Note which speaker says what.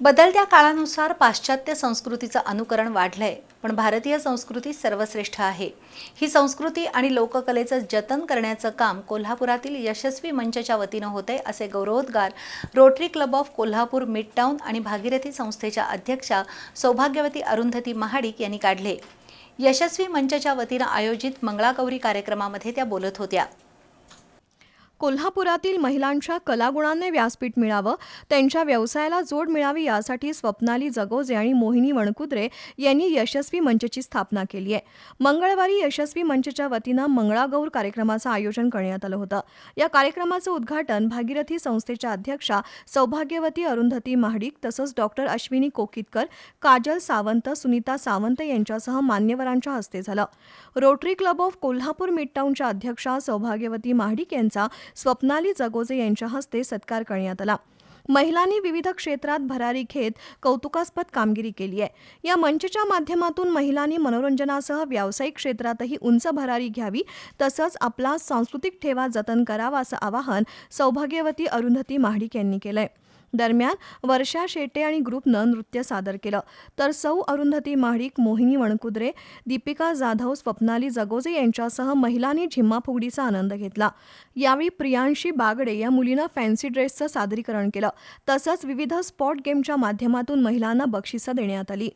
Speaker 1: बदलत्या काळानुसार पाश्चात्य संस्कृतीचं अनुकरण वाढलंय पण भारतीय संस्कृती सर्वश्रेष्ठ आहे. ही संस्कृती आणि लोककलेचं जतन करण्याचं काम कोल्हापुरातील यशस्वी मंचच्या वतीनं होतंय असे गौरवोद्गार Rotary Club of Kolhapur Midtown आणि भागीरथी संस्थेच्या अध्यक्षा सौभाग्यवती अरुंधती महाडिक यांनी काढले. यशस्वी मंचच्या वतीनं आयोजित मंगळागौरी कार्यक्रमामध्ये त्या बोलत होत्या.
Speaker 2: कोल्हापुरातील महिलांच्या कलागुणांना व्यासपीठ मिळावं त्यांच्या व्यवसायाला जोड मिळावी यासाठी स्वप्नाली जगोजे आणि मोहिनी वणकुद्रे यांनी यशस्वी मंचची स्थापना केली आहे. मंगळवारी यशस्वी मंचच्या वतीनं मंगळागौर कार्यक्रमाचं आयोजन करण्यात आलं होतं. या कार्यक्रमाचं उद्घाटन भागीरथी संस्थेच्या अध्यक्षा सौभाग्यवती अरुंधती महाडिक तसंच डॉक्टर अश्विनी कोकितकर काजल सावंत सुनीता सावंत यांच्यासह मान्यवरांच्या हस्ते झालं. रोटरी क्लब ऑफ कोल्हापूर मिडटाऊनच्या अध्यक्षा सौभाग्यवती महाडिक यांचा स्वप्नाली जगोजे यांच्या हस्ते सत्कार करण्यात आला. महिलांनी विविध क्षेत्रात भरारी घेत कौतुकास्पद कामगिरी केली आहे. या मंचच्या माध्यमातून महिलांनी मनोरंजनासह व्यावसायिक क्षेत्रातही उंच भरारी घ्यावी तसंच आपला सांस्कृतिक ठेवा जतन करावा असं आवाहन सौभाग्यवती अरुंधती महाडिक यांनी केलंय. दरम्यान वर्षा शेटे आणि ग्रुपनं नृत्य सादर केलं. तर सौ अरुंधती महाडिक मोहिनी वणकुद्रे दीपिका जाधव स्वप्नाली जगोजे यांच्यासह महिलांनी झिम्मा फुगडीचा आनंद घेतला. यावेळी प्रियांशी बागडे या मुलीनं फॅन्सी ड्रेसचं सादरीकरण केलं. तसंच विविध स्पॉट गेमच्या माध्यमातून महिलांना बक्षिसं देण्यात आली.